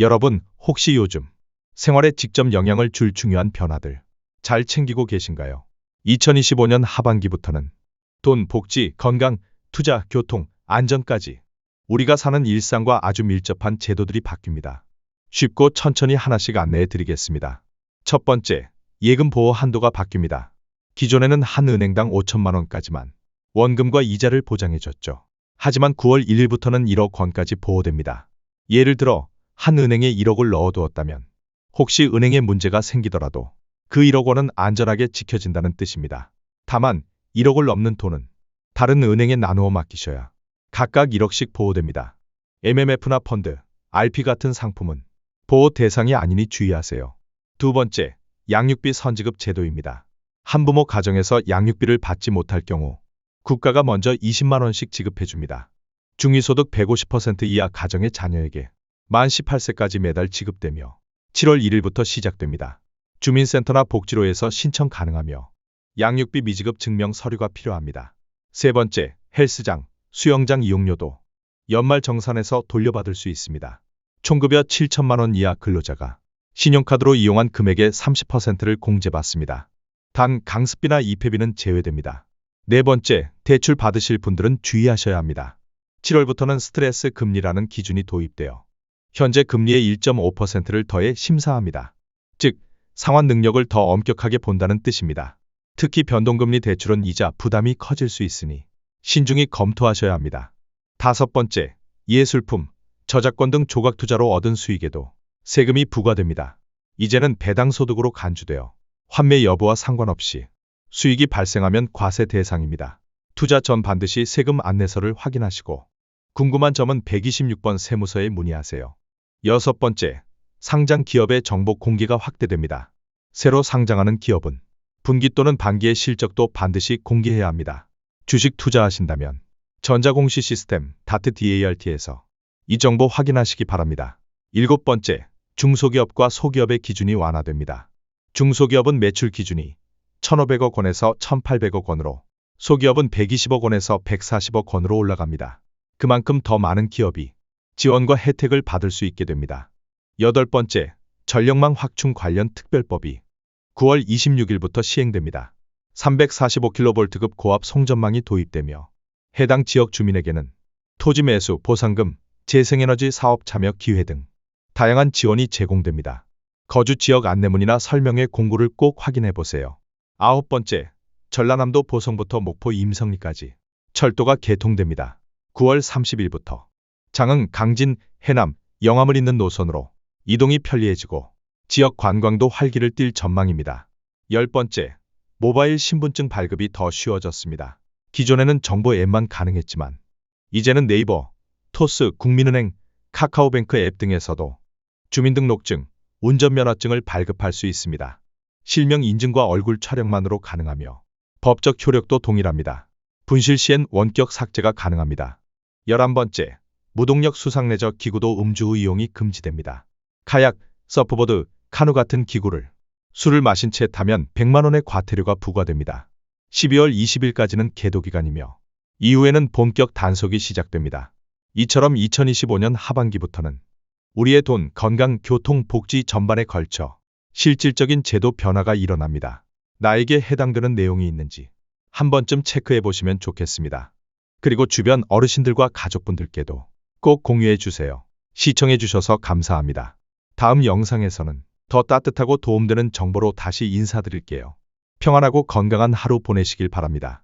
여러분, 혹시 요즘 생활에 직접 영향을 줄 중요한 변화들 잘 챙기고 계신가요? 2025년 하반기부터는 돈, 복지, 건강, 투자, 교통, 안전까지 우리가 사는 일상과 아주 밀접한 제도들이 바뀝니다. 쉽고 천천히 하나씩 안내해 드리겠습니다. 첫 번째, 예금 보호 한도가 바뀝니다. 기존에는 한 은행당 5천만 원까지만 원금과 이자를 보장해 줬죠. 하지만 9월 1일부터는 1억 원까지 보호됩니다. 예를 들어 한 은행에 1억을 넣어두었다면 혹시 은행에 문제가 생기더라도 그 1억 원은 안전하게 지켜진다는 뜻입니다. 다만 1억을 넘는 돈은 다른 은행에 나누어 맡기셔야 각각 1억씩 보호됩니다. MMF나 펀드, RP 같은 상품은 보호 대상이 아니니 주의하세요. 두 번째, 양육비 선지급 제도입니다. 한부모 가정에서 양육비를 받지 못할 경우 국가가 먼저 20만 원씩 지급해 줍니다. 중위소득 150% 이하 가정의 자녀에게 만 18세까지 매달 지급되며 7월 1일부터 시작됩니다. 주민센터나 복지로에서 신청 가능하며 양육비 미지급 증명 서류가 필요합니다. 세 번째, 헬스장, 수영장 이용료도 연말 정산에서 돌려받을 수 있습니다. 총급여 7천만 원 이하 근로자가 신용카드로 이용한 금액의 30%를 공제받습니다. 단 강습비나 입회비는 제외됩니다. 네 번째, 대출 받으실 분들은 주의하셔야 합니다. 7월부터는 스트레스 금리라는 기준이 도입되어 현재 금리의 1.5%를 더해 심사합니다. 즉, 상환 능력을 더 엄격하게 본다는 뜻입니다. 특히 변동금리 대출은 이자 부담이 커질 수 있으니 신중히 검토하셔야 합니다. 다섯 번째, 예술품, 저작권 등 조각 투자로 얻은 수익에도 세금이 부과됩니다. 이제는 배당 소득으로 간주되어 환매 여부와 상관없이 수익이 발생하면 과세 대상입니다. 투자 전 반드시 세금 안내서를 확인하시고 궁금한 점은 126번 세무서에 문의하세요. 여섯 번째, 상장 기업의 정보 공개가 확대됩니다. 새로 상장하는 기업은 분기 또는 반기의 실적도 반드시 공개해야 합니다. 주식 투자하신다면 전자공시 시스템 다트 DART에서 이 정보 확인하시기 바랍니다. 일곱 번째, 중소기업과 소기업의 기준이 완화됩니다. 중소기업은 매출 기준이 1,500억 원에서 1,800억 원으로 소기업은 120억 원에서 140억 원으로 올라갑니다. 그만큼 더 많은 기업이 지원과 혜택을 받을 수 있게 됩니다. 여덟 번째, 전력망 확충 관련 특별법이 9월 26일부터 시행됩니다. 345kV급 고압 송전망이 도입되며 해당 지역 주민에게는 토지 매수, 보상금, 재생에너지 사업 참여 기회 등 다양한 지원이 제공됩니다. 거주 지역 안내문이나 설명회 공고를 꼭 확인해 보세요. 아홉 번째, 전라남도 보성부터 목포 임성리까지 철도가 개통됩니다. 9월 30일부터 장흥, 강진, 해남, 영암을 잇는 노선으로 이동이 편리해지고 지역 관광도 활기를 띨 전망입니다. 열 번째, 모바일 신분증 발급이 더 쉬워졌습니다. 기존에는 정보 앱만 가능했지만 이제는 네이버, 토스, 국민은행, 카카오뱅크 앱 등에서도 주민등록증, 운전면허증을 발급할 수 있습니다. 실명 인증과 얼굴 촬영만으로 가능하며 법적 효력도 동일합니다. 분실 시엔 원격 삭제가 가능합니다. 11번째, 무동력 수상레저 기구도 음주 후 이용이 금지됩니다. 카약, 서프보드, 카누 같은 기구를 술을 마신 채 타면 100만 원의 과태료가 부과됩니다. 12월 20일까지는 계도 기간이며 이후에는 본격 단속이 시작됩니다. 이처럼 2025년 하반기부터는 우리의 돈, 건강, 교통, 복지 전반에 걸쳐 실질적인 제도 변화가 일어납니다. 나에게 해당되는 내용이 있는지 한 번쯤 체크해 보시면 좋겠습니다. 그리고 주변 어르신들과 가족분들께도 꼭 공유해 주세요. 시청해 주셔서 감사합니다. 다음 영상에서는 더 따뜻하고 도움되는 정보로 다시 인사드릴게요. 평안하고 건강한 하루 보내시길 바랍니다.